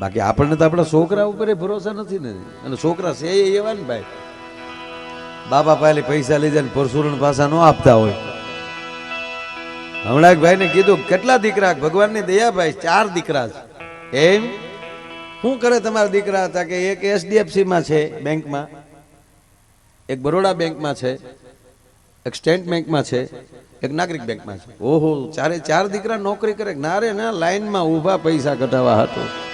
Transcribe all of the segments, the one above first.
બાકી આપણને તો આપણા છોકરા ઉપર ભરોસા નથી ને. અને છોકરા છે એવા ને ભાઈ. બાપા પહેલે પૈસા લઈ જાય પરશુરણ પાસા ન આપતા હોય. હમણાં એક ભાઈને કીધું, કેટલા દીકરા? ભગવાનની દયા ભાઈ, ચાર દીકરા છે. એમ? શું કરે તમારા દીકરા હતા કે એક એચડીએફસી માં છે બેંકમાં? એક બરોડા બેંકમાં છે, એક સ્ટેટ બેંકમાં છે, એક નાગરિક બેંકમાં છે. ઓહો, ચારે ચાર દીકરા નોકરી કરે. ના રે, ના, લાઈનમાં ઊભા પૈસા કઢાવા હતો.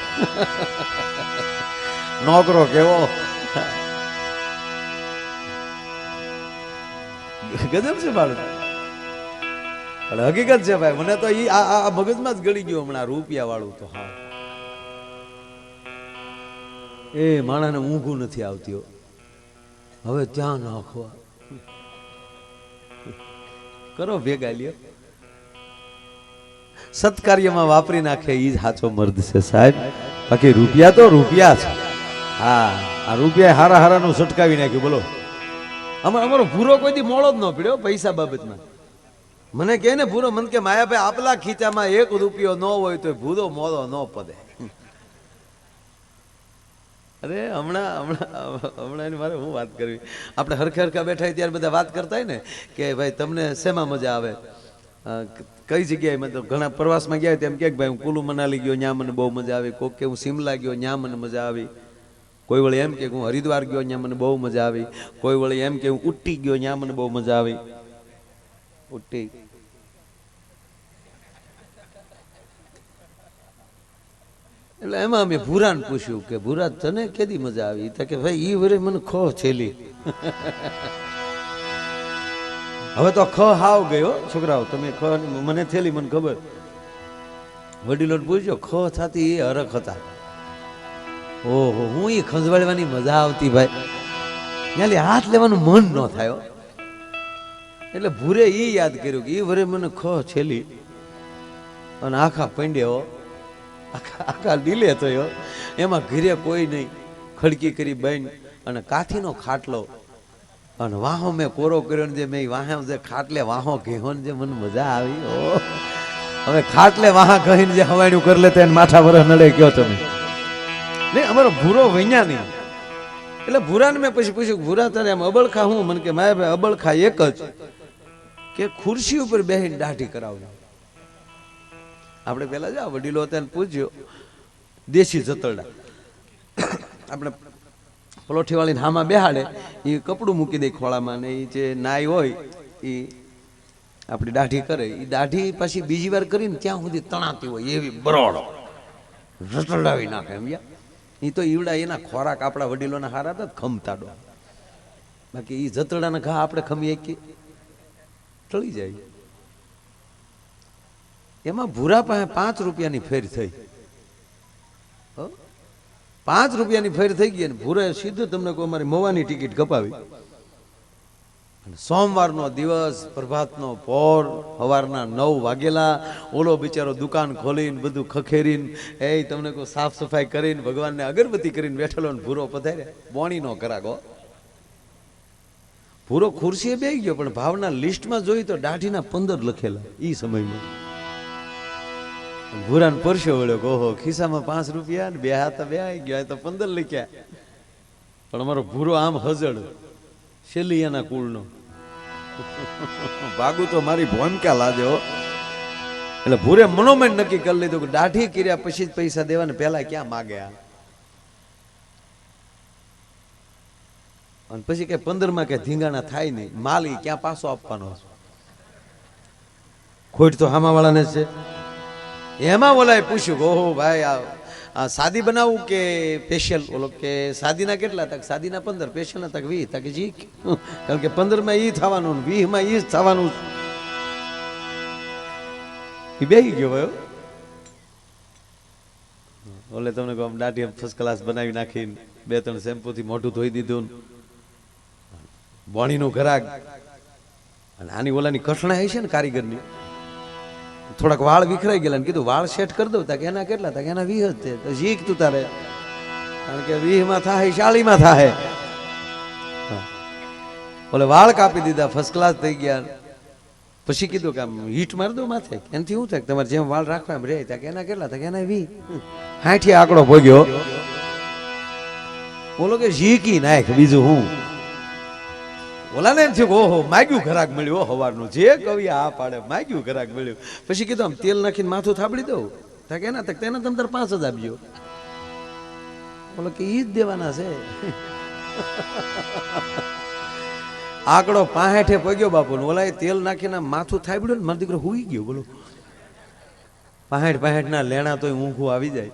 નોકરો કેવો ગજબ છે બાળક પણ હકીકત છે ભાઈ મને તો આ- આ મગજમાં જ ગળી ગયું હમણાં રૂપિયા વાળું તો હા એ માણાને ઊંઘું નથી આવતી હવે ત્યાં નાખવા કરો ભેગા લ્યો સત્કાર્યમાં વાપરી નાખે એ જ સાચો મર્દ છે સાહેબ બાકી રૂપિયા તો રૂપિયા છે. હા, આ રૂપિયા હારા હારાનું સટકાવી નાખ્યું, બોલો. અમારો અમારો ભૂરો કોઈ દી મોળો જ ન પડ્યો પૈસા બાબતમાં. મને કહે ને ભૂરો, મને કે માયાભાઈ, આપલા ખીચામાં એક રૂપિયો ન હોય તો ભૂરો મોળો ન પડે. અરે, હમણાં હમણાં હમણાં એની મારે હું વાત કરવી? આપણે હરખે હરખા બેઠા ત્યારે બધા વાત કરતા હોય ને કે, ભાઈ, તમને શેમાં મજા આવે? કઈ જગ્યાએ મતલબ ઘણા પ્રવાસમાં ગયા તેમ કે ભાઈ, હું કુલુ મનાલી ગયો ત્યાં મને બહુ મજા આવી. કોક કે હું શિમલા ગયો ત્યાં મને મજા આવી. કોઈ વળી એમ કે હું હરિદ્વાર ગયો ત્યાં મને બહુ મજા આવી. કોઈ વળી એમ કે હું ઉટ્ટી ગયો ત્યાં મને બહુ મજા આવી. ઉટ્ટી એટલે એમાં અમે ભૂરાને પૂછ્યું કે, ભૂરા, તને કેદી મજા આવી? તો કે, ભાઈ એ વરે મને ખો છેલી હવે તો ખ હાવ ગયો છોકરાઓ, તમે ખ મને થેલી, મને ખબર. વડીલો પૂછ્યો ખ થતી એ હરખ હતા. ઓહો, હું એ ખંજવાડવાની મજા આવતી ભાઈ. ત્યાંથી હાથ લેવાનું મન ન થાય એટલે ભૂરે એ યાદ કર્યું કે એ વરે મને ખ છેલી. અને આખા પંડ્યો આખા આખા ડીલે થયો. એમાં ઘરે કોઈ નહીં. ખડકી કરી બેન અને કાથીનો ખાટલો અને વાહો મેં કોરો કર્યો ને જે મેં વાહે જે ખાટલે વાહો ઘેહો ને જે મને મજા આવી ઓ હવે ખાટલે વાહા કહીને જે હવાડ્યું કરી લે તેને માથા વરસ નડે કયો તમે. નહીં, અમારો ભૂરો વૈયા નહીં. એટલે ભૂરાને મેં પછી પૂછ્યું, ભૂરા તારે એમ અબળખા હું? મને કે માય ભાઈ અબળખા એક જ. કે ખુરશી ઉપર બેહીને દાઢી કરાવજો. આપણે પેલા જાઓ વડીલો હતા પૂછ્યો, દેશી જતરડા. આપણે પલોઠીવાળીને હામાં બેહાડે એ કપડું મૂકી દે ખોળામાં ને એ જે નાય હોય એ આપણી દાઢી કરે. એ દાઢી પછી બીજી વાર કરીને ત્યાં સુધી તણાતી હોય, એવી બરોડો રટડાવી નાખે એમ એ તો ઈવડા એના ખોરાક આપણા વડીલોના હારા હતા, ખમતાડો. બાકી એ જતરડાના ઘા આપણે ખમી શકીએ ટળી જાય. એમાં ભૂરા પાસે પાંચ રૂપિયાની ફેર થઈ? પાંચ રૂપિયાની ફેર થઈ ગઈ અને ભૂરે સીધું તમને કોઈ અમારી મોવાની ટિકિટ કપાવી. સોમવારનો દિવસ, પ્રભાતનો પોર સવારના નવ વાગેલા, ઓલો બિચારો દુકાન ખોલીને, બધું ખખેરીને એ તમને કોઈ સાફ સફાઈ કરીને, ભગવાનને અગરબત્તી કરીને બેઠેલો ને ભૂરો પધાર્યા. બોણીનો કરાગો. ભૂરો ખુરશીએ બે ગયો, પણ ભાવના લિસ્ટમાં જોઈ તો દાઢીના પંદર લખેલા એ સમયમાં. ભૂરાને પરસ્યો વળ્યો ઓહો, ખિસ્સામાં પાંચ રૂપિયા ને બે હાથ બે આવી ગયા તો પંદર લખ્યા. પણ અમારો ભૂરો આમ હજળ છેલ્લી એના કુળનો. ભાગુ તો મારી ભૂમિકા લાજો એટલે ભૂરે મનોમન નક્કી કરી લીધું કે દાઢી કર્યા પછી જ પૈસા દેવાને પહેલા ક્યાં માગ્યા અને પછી કે પંદરમાં કે ધીંગાણા થાય નહીં, માલ ક્યાં પાછો આપવાનો ખોટ તો હામાવાળાને છે. એમાં ઓલાએ પૂછ્યું ઓહો ભાઈ, આ સાદી બનાવું કે સ્પેશિયલ ઓલો કે, સાદીના કેટલા તક? સાદીના પંદર સ્પેશિયલના તક વીસ તક જી. કારણ કે પંદરમાં ઈ થવાનું, વીસમાં ઈ જ થવાનું. એ બે ગયો ભાઈ ઓલે તમને કહું દાઢી ફર્સ્ટ ક્લાસ બનાવી નાખીને બે ત્રણ શેમ્પૂથી મોઢું ધોઈ દીધું બોણીનું ઘરાક. અને આની ઓલાની કઠણાઈ છે ને કારીગરની? થોડાક વાળ વિખરાઈ ગયેલા કીધું, વાળ સેટ કરી દઉં તા એના કેટલા તા એના વીહ જ તો. શીખ તું તારે. કારણ કે વીસમાં થાય ચાળીમાં થાય ઓલે વાળ કાપી દીધા ફર્સ્ટ ક્લાસ થઈ ગયા. પછી કીધું કે આમ હીટ મારી દો માથે. એનાથી શું થાય તમારે જેમ વાળ રાખવા એમ રે ત્યાં કે એના કેટલા કે એના વી હાઠી આંકડો ભોગ્યો. બોલો કે ઝીકી નાખ બીજું હું. ઓલાને એમ થયું ઓહો, માગ્યું ઘરાક મળ્યું હો હવારનું જે કવિ આ પાડે, માગ્યું ઘરાક મળ્યું. પછી કીધું, આમ તેલ નાખીને માથું થાબડી દઉં? કે એના તક તેના તમ તાર પાંચ જ આપજો બોલો કે ઈ જ દેવાના છે. આંકડો પાહેઠે પગ્યો બાપુ ઓલા ઓલા તેલ નાખીને માથું થાબડ્યું ને મારો દીકરો હુઈ ગયો. બોલો પાહેઠ પાહેઠ ના લેણા તોય ઊંઘું આવી જાય.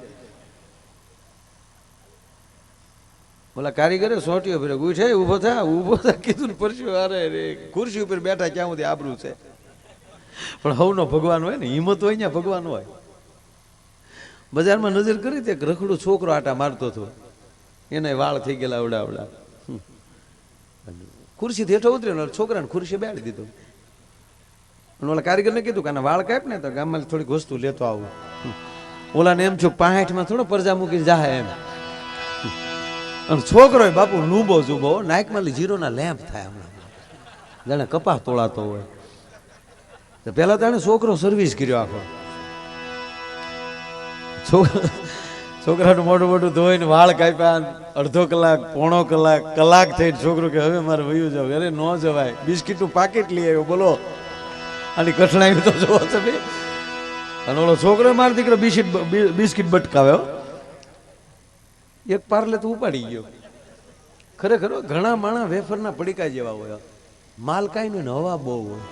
ઓલા કારીગરે સોટીઓ ફેરે ઉઠે ઊભો થા ઊભો થા. કીધું પરસ્યો અરે રે. ખુરશી ઉપર બેઠા ક્યાં સુધી આબરું છે? પણ હવનો ભગવાન હોય ને, હિંમત હોય ને ભગવાન હોય. બજારમાં નજર કરી તે રખડું છોકરો આટા મારતો હતો. એને વાળ થઈ ગયેલા અવડા અવડા. ખુરશી હેઠો ઉતર્યો છોકરાને ખુરશી બેડી દીધો. અને ઓલા કારીગરને કીધું કે આના વાળ કાપ ને તો ગામમાં થોડીક વસ્તુ લેતો આવું. ઓલાને એમ છું પાહેઠમાં થોડો પરજા મૂકી જાય એમ. અને છોકરો બાપુ લૂંબો જુબો નાયકમાં જીરોના લેમ્પ થાય હમણાં. જાણે કપાસ તોળાતો હોય. તો પહેલાં તો એને છોકરો સર્વિસ કર્યો આખો. છોકરા છોકરાનું મોટું મોટું ધોઈને વાળ કાપ્યા અડધો કલાક, પોણો કલાક કલાક થઈને છોકરો કે, હવે મારે વયું જાવ, અરે ન જવાય. બિસ્કીટનું પાકેટ લઈ આવ્યો, બોલો. આની કઠણાઈ તો જોવો તમે. અને ઓલો છોકરો મારો દીકરો બિસ્કીટ બિસ્કીટ બટકાવ્યો. એક પાર્લે તો ઉપાડી ગયો. ખરેખર ઘણા માણા વેફરના પડીકા જેવા હોય. માલ કાંઈ ને હવા બહુ હોય.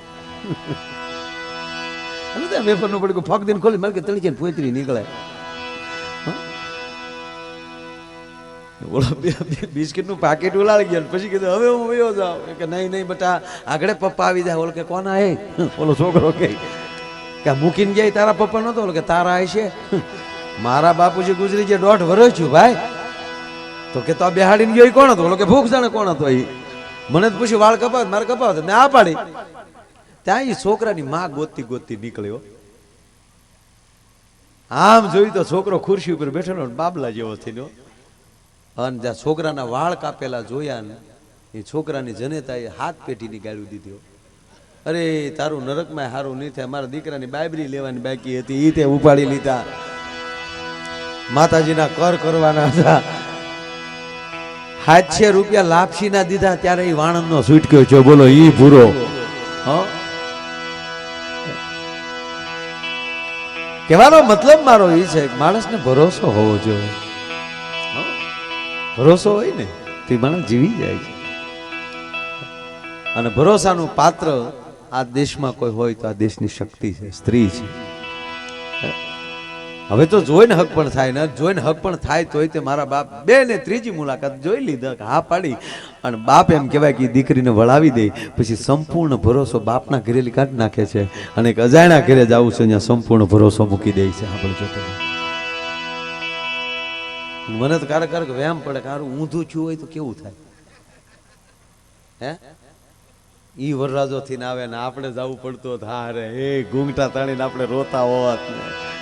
અને ત્યાં વેફરનું પડીકું ફાક દઈને ખોલી માલ કે તળી પોતરી નીકળે. બિસ્કિટનું પાકેટ ઉલાળી ગયા પછી કીધું, હવે હું વયો જાઉં. કે, નહીં નહીં, બટા, આગળ પપ્પા આવી જાય. ઓલો કે, કોના હે ઓલો છોકરો કે મૂકીને જાય તારા પપ્પા નતો ઓલો કે, તારા છે મારા બાપુજી ગુજરી જે દોઢ વર્ષ છું ભાઈ. તો કે તો આ બેહાડીને ગયો કોણ હતો? કે ભૂખ જાણે કોણ હતો એ મને જ પૂછ્યું, વાળ કપાવ મારે કપાવ મેં આ પાડી. ત્યાં એ છોકરાની માં ગોતતી ગોતતી નીકળ્યો આમ જોયું તો છોકરો ખુરશી ઉપર બેઠેલો બાબલા જેવો થયો અને જ્યાં છોકરાના વાળ કાપેલા જોયા ને એ છોકરાની જનેતાએ હાથ પેટીની નીકાળી દીધો અરે, તારું નરકમાં સારું નહીં થાય, મારા દીકરાની બાયબરી લેવાની બાકી હતી એ તે ઉપાડી લીધા. માતાજીના કર કરવાના હતા. હાથશે રૂપિયા લાપસીના દીધા ત્યારે એ વાણંદનો છૂટક્યો છે. બોલો, ઈ ભૂરો. કહેવાનો મતલબ મારો એ છે કે માણસને ભરોસો હોવો જોઈએ. ભરોસો હોય ને, તો એ માણસ જીવી જાય છે. અને ભરોસાનું પાત્ર આ દેશમાં કોઈ હોય તો આ દેશની શક્તિ છે, સ્ત્રી છે. હવે તો જોઈને હક પણ થાય ને, જોઈને હક પણ થાય તોય તે મારા બાપ બે ને ત્રીજી મુલાકાત જોઈ લીધા હા પાડી. અને બાપ એમ કહેવાય કે દીકરીને વળાવી દે, પછી સંપૂર્ણ ભરોસો બાપના ઘરેલી કાઢી નાખે છે અને એક અજાણ્યા ઘરે જવું છે ત્યાં સંપૂર્ણ ભરોસો મૂકી દે છે. આપણે જોતા મને તો ક્યારેક ક્યારેક વ્યામ પડે કારું ઊંધું છું હોય તો કેવું થાય? હે? ઈ વરરાજો ને આવે ને આપણે જવું પડતું હા રે હે ઘૂંઘટા તાણીને આપણે રોતા હોત ને.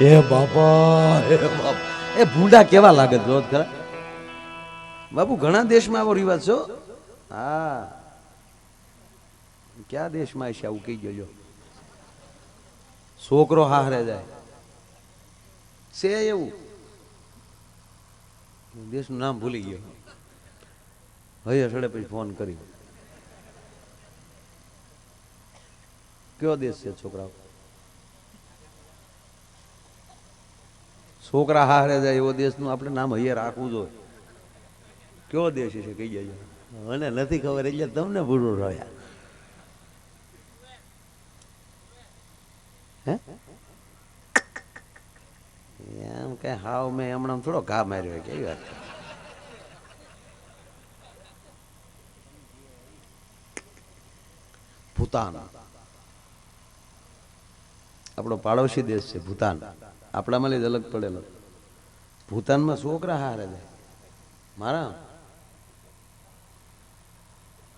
હે બાપા હે બાપા. એ ભૂંડા કેવા લાગે જોત ખરા. બાપુ, ઘણા દેશમાં આવો રિવાજ છો, હા. કયા દેશમાં છે આવું કહી ગયો છોકરો હારે જાય. છે એવું. દેશનું નામ ભૂલી ગયો. હવે સડે પછી ફોન કર્યો. કયો દેશ છે છોકરાઓ? છોકરા હારે જાય એવો દેશનું આપણે નામ હૈયે રાખવું જોઈએ. કયો દેશ છે કહી જજો મને નથી ખબર, એટલે તમને ભૂરું રહ્યા હે? એમ કે હાવ મેં હમણાં થોડો ઘા માર્યો કેવી વાત? ભૂતાન. આપણો પાડોશી દેશ છે, ભૂતાન. આપણામાં લીધે અલગ પડેલો. ભૂતાનમાં છોકરા હારે જાય. મારા?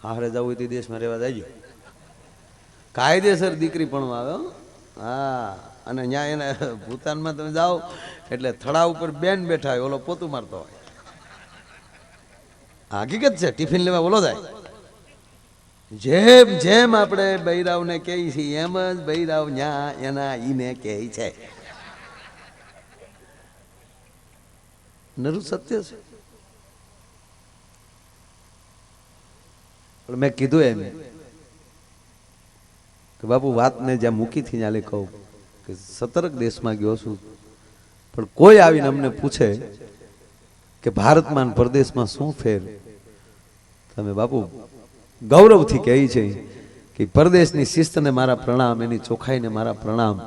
હારે જવું હોય તે દેશમાં રહેવા જાય કાયદેસર દીકરી પણ આવે હા. અને ત્યાં એને ભૂતાનમાં તમે જાઓ, એટલે થડા ઉપર બેન બેઠા હોય, ઓલો પોતું મારતો હોય. હકીકત છે, ટિફિન લેવા ઓલો જાય. જેમ જેમ આપણે બૈરાવને કહે છે એમ જ બૈરાવ ન્યા એના ઈને કહે છે. નરું સત્ય છે. પણ મેં કીધું એમ કે બાપુ, વાતને જ્યાં મૂકી થી ત્યાં કહું કે સતર્ક દેશમાં ગયો છું. પણ કોઈ આવીને અમને પૂછે કે ભારતમાં પરદેશમાં શું ફેર? તમે બાપુ ગૌરવથી કહે છે કે પરદેશની શિસ્તને મારા પ્રણામ, એની ચોખાઈને મારા પ્રણામ.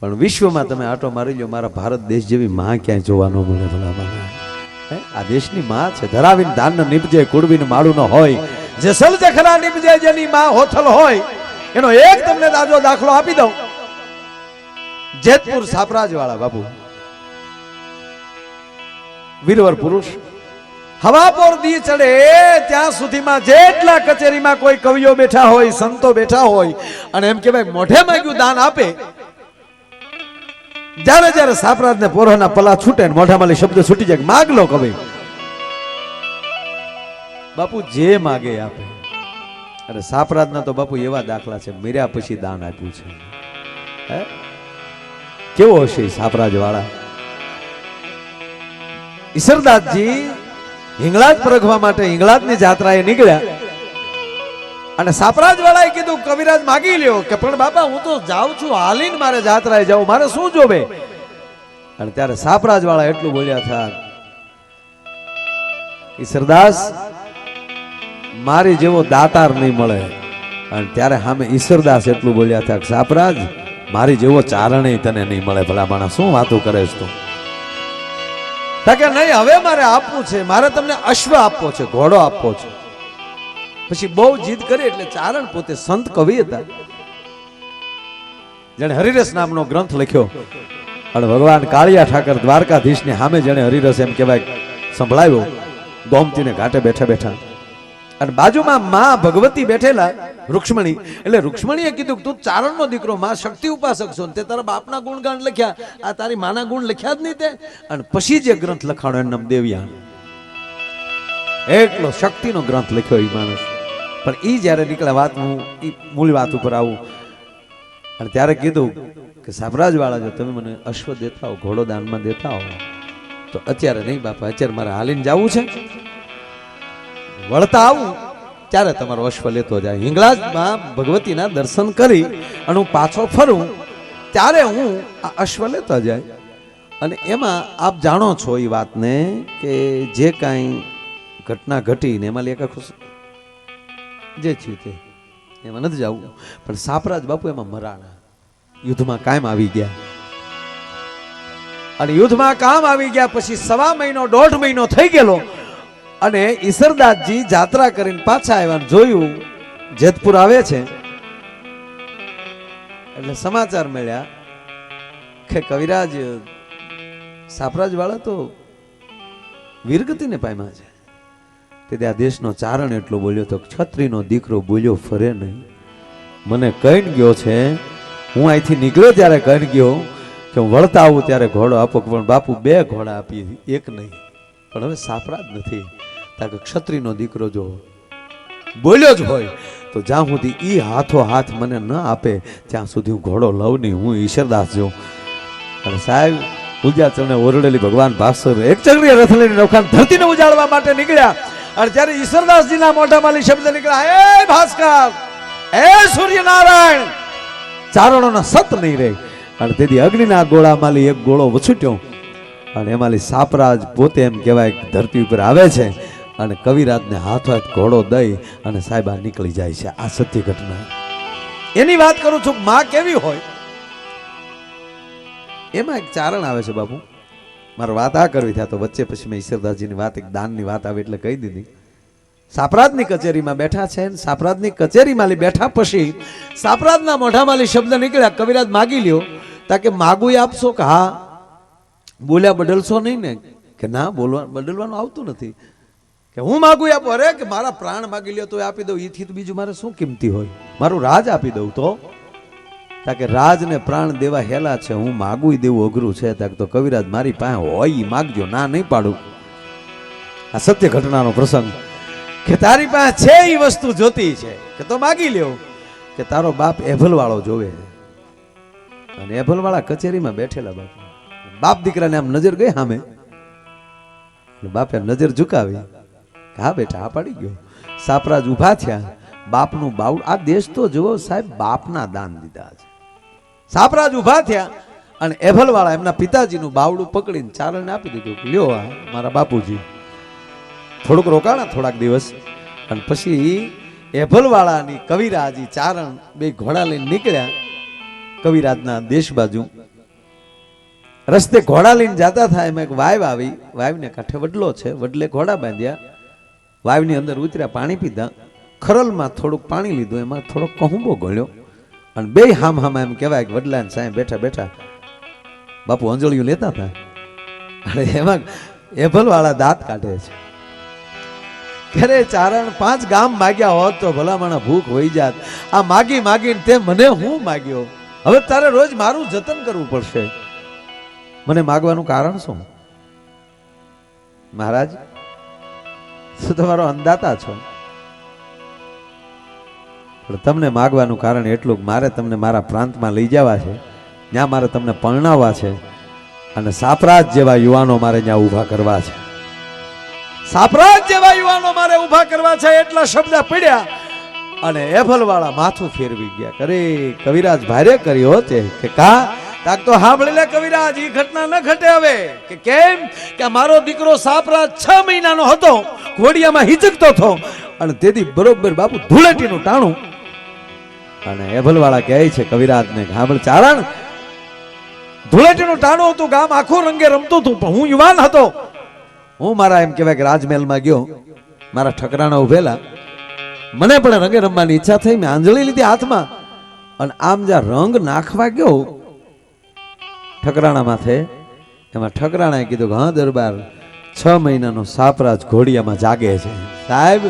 પણ વિશ્વમાં તમે આટો મારી લો મારા ભારત દેશ જેવી માં ક્યાંય જોવા ન મળે આ દેશની માં છે. ધરાવીને ધાન નીપજે કુડવીને માળું ન હોય. જે સલજે ખરા નીપજે, જેની માં હોથલ હોય, એનો એક તમને તાજો દાખલો આપી દઉં. જેતપુર સાપરાજ વાળા બાપુ. વીરવર પુરુષ. હવા પર દી ચડે, ત્યાં સુધીમાં જેટલા કચેરીમાં કોઈ કવિઓ બેઠા હોય, સંતો બેઠા હોય, અને એમ કહેવાય, મોઢે માંગ્યું દાન આપે, જ્યારે જ્યારે સાપરાજ ને પોરોના પલા છૂટે મોઢામાં શબ્દ છૂટી જાય માગ લો કવિ. બાપુ જે માગે આપે. અરે સાપરાજના તો બાપુ એવા દાખલા છે, મર્યા પછી દાન આપ્યું છે. હે? કેવો હશે સાપરાજ વાળા ઈશ્વરદાસજી હિંગળાજ પરખવા માટે હિંગળાજની જાત્રાએ નીકળ્યા. અને સાપરાજ વાળાએ કીધું, કવિરાજ માગી લ્યો કે, પણ બાપા, હું તો જાઉં છું, હાલીને મારે જાત્રાએ જાઉં, મારે શું જોવે? અને ત્યારે સાપરાજ વાળા એટલું બોલ્યા થા ઈશ્વરદાસ મારી જેવો દાતાર નહીં મળે. અને ત્યારે સામે ઈશ્વરદાસ એટલું બોલ્યા હતા સાપરાજ, મારી જેવો ચારણે તને નહીં મળે, ભલા માણસ, શું વાતો કરે છે તા? કે નહીં, હવે મારે આપવું છે, મારે તમને અશ્વ આપવો છે, ઘોડો આપવો છે. પછી બહુ જીદ કરી એટલે ચારણ પોતે સંત કવિ હતા. જેણે હરિરસ નામનો ગ્રંથ લખ્યો. અને ભગવાન કાળિયા ઠાકર દ્વારકાધીશને સામે જેણે હરિરસ એમ કહેવાય, સંભળાવ્યો. ગોમતીને ઘાટે બેઠા બેઠા. અને બાજુમાં માં ભગવતી બેઠેલા રૂક્ષ્મણી. એટલે રૂક્ષ્મણીએ કીધું તું ચારણનો દીકરો, માં શક્તિ ઉપાસક છો તે તારા બાપના ગુણગાન લખ્યા. આ તારી માના ગુણ લખ્યા જ નહીં તે. અને પછી જે ગ્રંથ લખાણો એનું નામ દેવ્યાન. એટલો શક્તિનો ગ્રંથ લખ્યો એ માણસ. પણ એ જ્યારે નીકળ્યા વાત હું એ મૂળ વાત ઉપર આવું. અને ત્યારે કીધું કે સામ્રાજવાળા, જો તમે મને અશ્વ દેતા હો ઘોડો દાનમાં દેતા હો તો અત્યારે નહીં બાપા, અત્યારે મારે હાલીને જવું છે. વળતા આવું, ત્યારે તમારો અશ્વ લેતો જાય. હિંગળાજમાં ભગવતીના દર્શન કરી અને હું પાછો ફરું, ત્યારે હું આ અશ્વ લેતા જાય. અને એમાં આપ જાણો છો એ વાતને કે જે કાંઈ ઘટના ઘટી ને એમાં લેખા ખુશ જે થયું તે. એમાં નથી જવું. પણ સાપરાજ બાપુ એમાં મરાણા. યુદ્ધમાં કાયમ આવી ગયા. અને યુદ્ધમાં કામ આવી ગયા, પછી સવા મહિનો, દોઢ મહિનો થઈ ગયેલો. અને ઈસરદાસજી જાત્રા કરીને પાછા આવ્યા જોયું, જેતપુર આવે છે. એટલે સમાચાર મળ્યા કે કવિરાજ સાપરાજ વાળા તો વીરગતિને પામ્યા છે. તે આ દેશનો ચારણ એટલો બોલ્યો તો છત્રીનો દીકરો બોલ્યો, ફરે નહીં. મને કહીને ગયો છે, હું અહીંથી નીકળ્યો ત્યારે કહીને ગયો કે હું વળતા આવું ત્યારે ઘોડો આપો, પણ બાપુ બે ઘોડા આપી, એક નહીં. પણ હવે સાપરા જ નથી. કારણ કે ક્ષત્રિયનો દીકરો જો બોલ્યો જ હોય, તો જ્યાં સુધી એ હાથો હાથ મને ન આપે, ત્યાં સુધી હું ઘોડો લઉં નહીં, હું ઈશ્વરદાસ જોઉં અને સાહેબ પૂજા ચરણે ઓરડેલી ભગવાન ભાસ્કર એક ચક્રીય રથ લઈને નૌકાને ધરતીને ઉજાડવા માટે નીકળ્યા. અને જ્યારે ઈશ્વરદાસજીના મોઢામાંથી શબ્દ નીકળ્યા, હે ભાસ્કર, હે સૂર્યનારાયણ! ચારણોના સત નહીં રહે. અને તેથી અગ્નિના ગોળામાંથી એક ગોળો વછૂટ્યો. અને એમાંથી સાપરાજ પોતે એમ કહેવાય ધરતી ઉપર આવે છે. અને કવિરાજને હાથ હાથ ઘોડો દઈ અને સાહેબ આ નીકળી જાય છે આ સત્ય ઘટના એની વાત કરું છું, માં કેવી હોય? એમાં એક ચારણ આવે છે બાપુ. મારે વાત આ કરવી થયા તો વચ્ચે પછી મેં ઈશ્વરદાસજીની વાત, એક દાનની વાત આવે એટલે કહી દીધી. સાપરાજની કચેરીમાં બેઠા છે ને સાપરાજની કચેરીમાં બેઠા પછી સાપરાજના મોઢામાંથી શબ્દ નીકળ્યા. કવિરાજ માગી લ્યો તાકે માગું આપશો કે હા? બોલ્યા બદલશો નહીં ને? કે ના, બોલવા બદલવાનું આવતું નથી. કે હું માગું આપો. અરે કે મારા પ્રાણ માગી લ્યો તો આપી દઉં. એથી તો બીજું મારે શું કિંમતી હોય? મારું રાજ આપી દઉં તો? તાકે રાજને પ્રાણ દેવા હેલા છે, હું માગું દેવું અઘરું છે. તાકે તો કવિરાજ મારી પાસે હોય માગજો. ના, નહીં પાડું. આ સત્ય ઘટનાનો પ્રસંગ. કે તારી પાસે છે એ વસ્તુ જોતી છે. કે તો માગી લ્યો. કે તારો બાપ એભલવાળો જોવે. છે અને એભલવાળા કચેરીમાં બેઠેલા બાપ. બાપ દીકરાને આમ નજર ગઈ સામે? બાપે નજર ઝુકાવી. કે હા બેટા, હા, પાડી ગયો. સાપરાજ ઊભા થયા. બાપનું બાવડ આ દેશ તો જુઓ સાહેબ, બાપના દાન દીધા છે. સાપરાજ ઊભા થયા અને એભલવાળા એમના પિતાજીનું બાવડું પકડીને ચારણને આપી દીધું લ્યો આ, મારા બાપુજી. થોડુંક રોકાણા થોડાક દિવસ અને પછી એભલવાળાની કવિરાજી ચારણ બે ઘોડા લઈને નીકળ્યા કવિરાજના દેશ બાજુ. રસ્તે ઘોડા લઈને જતા થાય. એમાં એક વાઈવ આવી. વાવને કાંઠે વડલો છે, વડલે ઘોડા બાંધ્યા. વાવની અંદર ઉતર્યા, પાણી પીધા. ખરલમાં થોડુંક પાણી લીધું, એમાં થોડોક કહુંબો ગળ્યો. અને બે હામ હામ એમ કહેવાય કે વડલાન સાહેબ બેઠા બેઠા, બાપુ, અંજળિયું લેતા હતા? અને એમાં એભલવાળા દાંત કાઢે છે. ઘરે ચારણ પાંચ ગામ માગ્યા હોત તો ભલામણ ભૂખ હોઈ જાત. આ માગી માગીને તે મને હું માગ્યો? હવે તારે રોજ મારું જતન કરવું પડશે. મને માગવાનું કારણ શું? મહારાજ શું તમારો અંદાતા છો. પણ તમને માગવાનું કારણ એટલું મારે તમને મારા પ્રાંતમાં લઈ જવા છે. ત્યાં મારે તમને પરણાવવા છે. અને સાપરાજ જેવા યુવાનો મારે ત્યાં ઊભા કરવા છે. સાપરાજ જેવા યુવાનો મારે ઊભા કરવા છે એટલા શબ્દ પડ્યા. અને એફલવાળા માથું ફેરવી ગયા. કરે કવિરાજ ભારે કર્યો છે કે કા? તાક તો સાંભળી લે કવિરાજ એ ઘટના ન ઘટે હવે. કે કેમ? કે મારો દીકરો સાપરા છ મહિનાનો હતો, ઘોડિયામાં હિચકતો હતો. અને તેથી બરોબર બાપુ ધૂળેટીનું ટાણું. અને એભલવાળા કહે છે કવિરાજને સાંભળ ચારણ, ધૂળેટીનું ટાણું હતું, ગામ આખું રંગે રમતું હતું, પણ હું યુવાન હતો. હું મારા એમ કહેવાય કે રાજમહેલમાં ગયો, મારા ઠકરાણા ઉભેલા. મને પણ રંગે રમવાની ઈચ્છા થઈ, મેં આંજળી લીધી હાથમાં. અને આમ જ્યાં રંગ નાખવા ગયો ઠકરાણા માથે એમાં ઠકરાણાએ કીધું કે, હા, દરબાર છ મહિનાનો સાપરાજ ઘોડિયામાં જાગે છે. સાહેબ,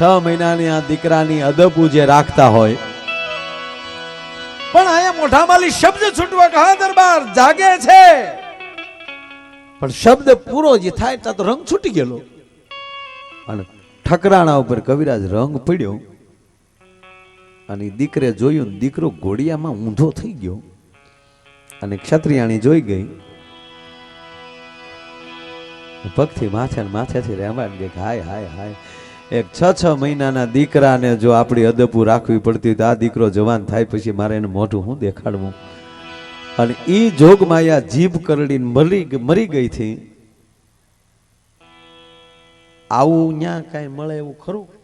છ મહિનાની આ દીકરાની અદબુ જે રાખતા હોય. પણ અહીંયા મોઢામાંથી શબ્દ છૂટવા હા, દરબાર જાગે છે. પણ શબ્દ પૂરો જે થાય ત્યાં તો રંગ છૂટી ગયેલો. અને ઠકરાણા ઉપર કવિરાજ રંગ પડ્યો. અને દીકરે જોયું દીકરો ઘોડિયામાં ઊંધો થઈ ગયો. અને ક્ષત્રિયાણી જોઈ ગઈ. પગથી ને માથેથી રહેવાન ગઈ હાય હાય હાય. એક છ છ મહિનાના દીકરાને જો આપણી અદપુ રાખવી પડતી તો આ દીકરો જવાન થાય પછી મારે એને મોઢું હું દેખાડવું? અને એ જોગમાયા જીભ કરડીને મરી મરી ગઈ થી આવું ન્યા કાંઈ મળે એવું ખરું?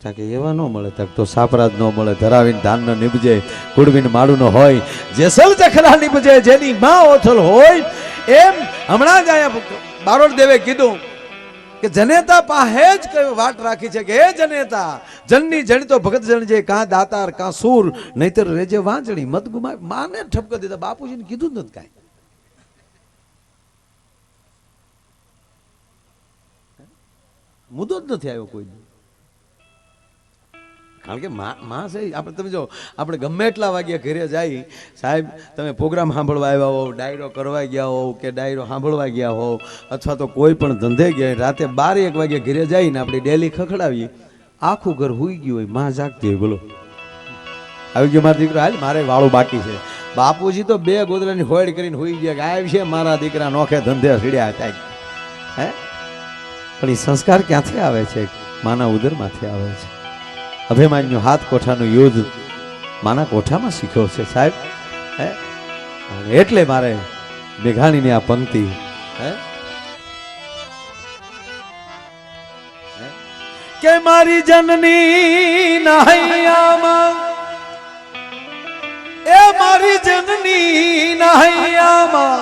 તા કે એવા ન મળે, તક તો સાપરાજ ન મળે, ધરાવીને ધાન ન નીપજે કુડવીન માડું ન હોય જેસલ જખરા નીપજે જેની માં ઓથલ હોય, એમ હમણાં જ આયા બારોડ દેવે કીધું કે જનેતા પાહે જ કયો વાટ રાખી છે કે, હે જનેતા, જનની જણી તો ભગત જણ જે, કાં દાતાર, કાં સૂર, નહીતર રેજે વાંચણી મત ગુમાય. માને ઠપકો દીધા, બાપુજીને કીધું જ નથી કાંઈ. મુદ્દો જ નથી આવ્યો કોઈ કારણ કે માં છે આપણે તમે જો, આપણે ગમે એટલા વાગ્યા ઘરે જાય, સાહેબ, તમે પ્રોગ્રામ સાંભળવા આવ્યા હોવ, ડાયરો કરવા ગયા હોવ કે ડાયરો સાંભળવા ગયા હોવ, અથવા તો કોઈ પણ ધંધે ગયા, રાતે બાર એક વાગ્યા ઘરે જઈને આપણે ડેલી ખખડાવીએ, આખું ઘર હુઈ ગયું હોય, માં જાગતી હોય, બોલો. આવી ગયો મારો દીકરો, હાલ, મારે વાળું બાકી છે. બાપુજી તો બે ગોદરાની હોડ કરીને હોઈ ગયા કે આવી છે મારા દીકરા નોખે ધંધે સીડ્યા હતા. હે? પણ એ સંસ્કાર ક્યાંથી આવે છે? માના ઉદરમાંથી આવે છે. અભિમાન્યુ હાથ કોઠાનું યુદ્ધ માના કોઠામાં શીખ્યો છે, સાહેબ? હે? એટલે મારે મેઘાણીની આ પંક્તિ? કે મારી જનની નહૈયામાં, એ મારી જનની નહૈયામાં,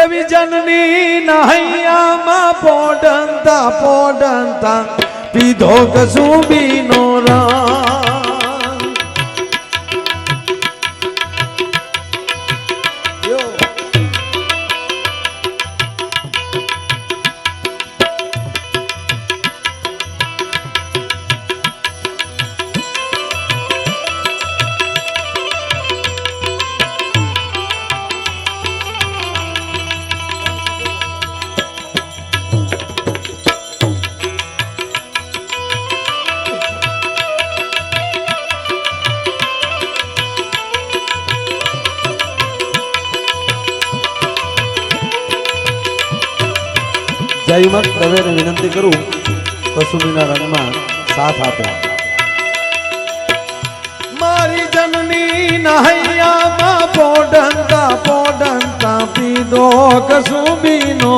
એવી જનની નહૈયામાં પોડંતા પોડંતા પીધો કસુંબીનો રામ સાથ. મારી જનની નહૈયામાં પોડંતા પોડંતા પીધો કસુબીનો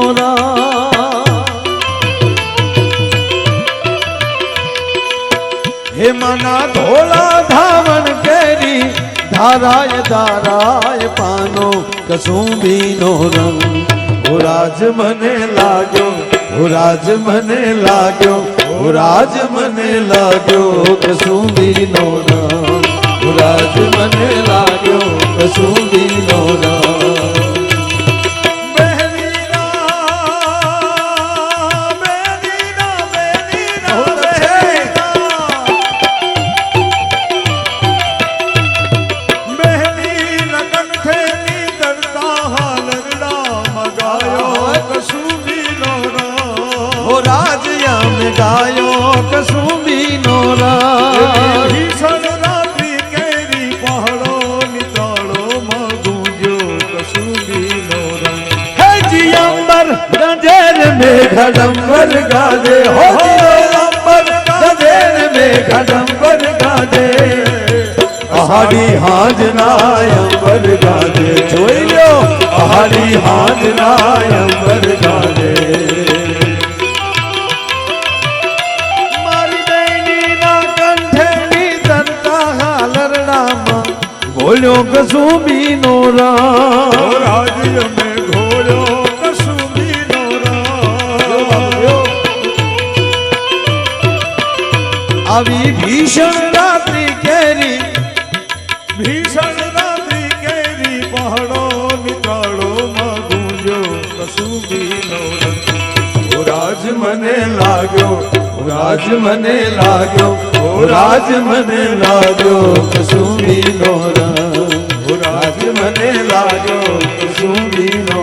હે મના ધોળા ધાવણ કેરી, ધારાય ધારાય પાનો કસુંબીનો રંગ. રાજ મને લાગ્યો રાજ મને લાગ્યો રાજ મને લાગ્યો કસુંદી નો રાજ મને લાગ્યો કસુંબીનો રંગ હાજના અંબર ગાજે જોઈ લ્યો પહાડી હાજના અંબર ગાજે મારી બેનીના કંઠેની તરતા હાલરડામાં બોલ્યો કસુંબીનો રામ આવી ભીષણ મને લાગ્યો, રાજ મને લાગ્યો, ઓ રાજ મને લાગ્યો, કસુંબીનો નો રાજ મને લાગ્યો, કસુંબીનો